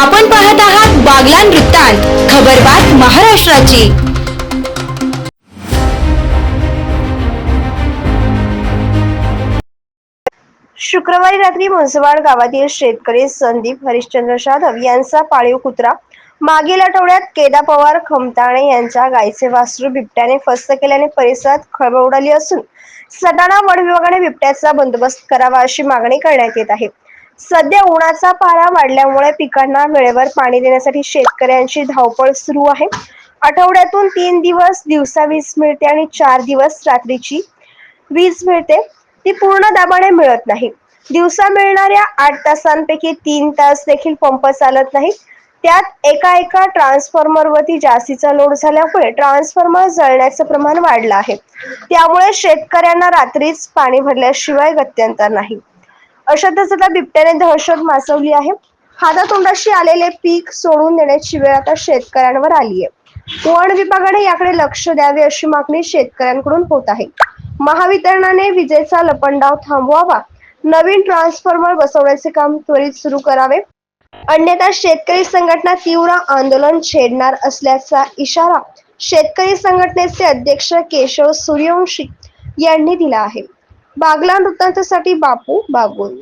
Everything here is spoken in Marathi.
आपण पाहत आहात बागलान वृत्तांत खबरबात महाराष्ट्राची. शुक्रवारी रात्री मुंसवाड गावातील शेतकरी संदीप हरिश्चंद्र जाधव यांचा पाळीव कुत्रा मागील आठवड्यात केदा पवार खमताणे यांच्या गायीचे वासरू बिबट्याने फस्त केल्याने परिसरात खळबळ उडाली असून सटाणा वन विभागाने बिबट्याचा बंदोबस्त करावा अशी मागणी करण्यात येत आहे. सध्या उन्हाचा पारा वाढल्यामुळे पिकांना वेळेवर पाणी देण्यासाठी शेतकऱ्यांची धावपळ सुरू आहे. आठवड्यातून तीन दिवस दिवसा वीज मिळते आणि चार दिवस रात्रीची वीज मिळते. ती पूर्ण दाबाने मिळत नाही. दिवसा मिळणाऱ्या आठ तासांपैकी तीन तास देखील पंप चालत नाही. त्यात एका एका ट्रान्सफॉर्मर वरती जास्तीचा लोड झाल्यामुळे ट्रान्सफॉर्मर जळण्याचं प्रमाण वाढलं आहे. त्यामुळे शेतकऱ्यांना रात्रीच पाणी भरल्याशिवाय गत्यंतर नाही. अशातच आता बिबट्याने दहशत माजवली आहे. हातातोंडाशी आलेले पीक सोडून देण्याची वेळ आता शेतकऱ्यांवर आली आहे वन विभागाने याकडे लक्ष द्यावे अशी मागणी शेतकऱ्यांकडून होत आहे. महावितरणाने विजेचा लपंडाव थांबवावा नवीन ट्रान्सफॉर्मर बसवण्याचे काम त्वरित सुरू करावे. अन्यथा शेतकरी संघटना तीव्र आंदोलन छेडणार असल्याचा इशारा शेतकरी संघटनेचे अध्यक्ष केशव सूर्यवंशी यांनी दिला आहे. बागला नृत्यांच्यासाठी बापू बागुल.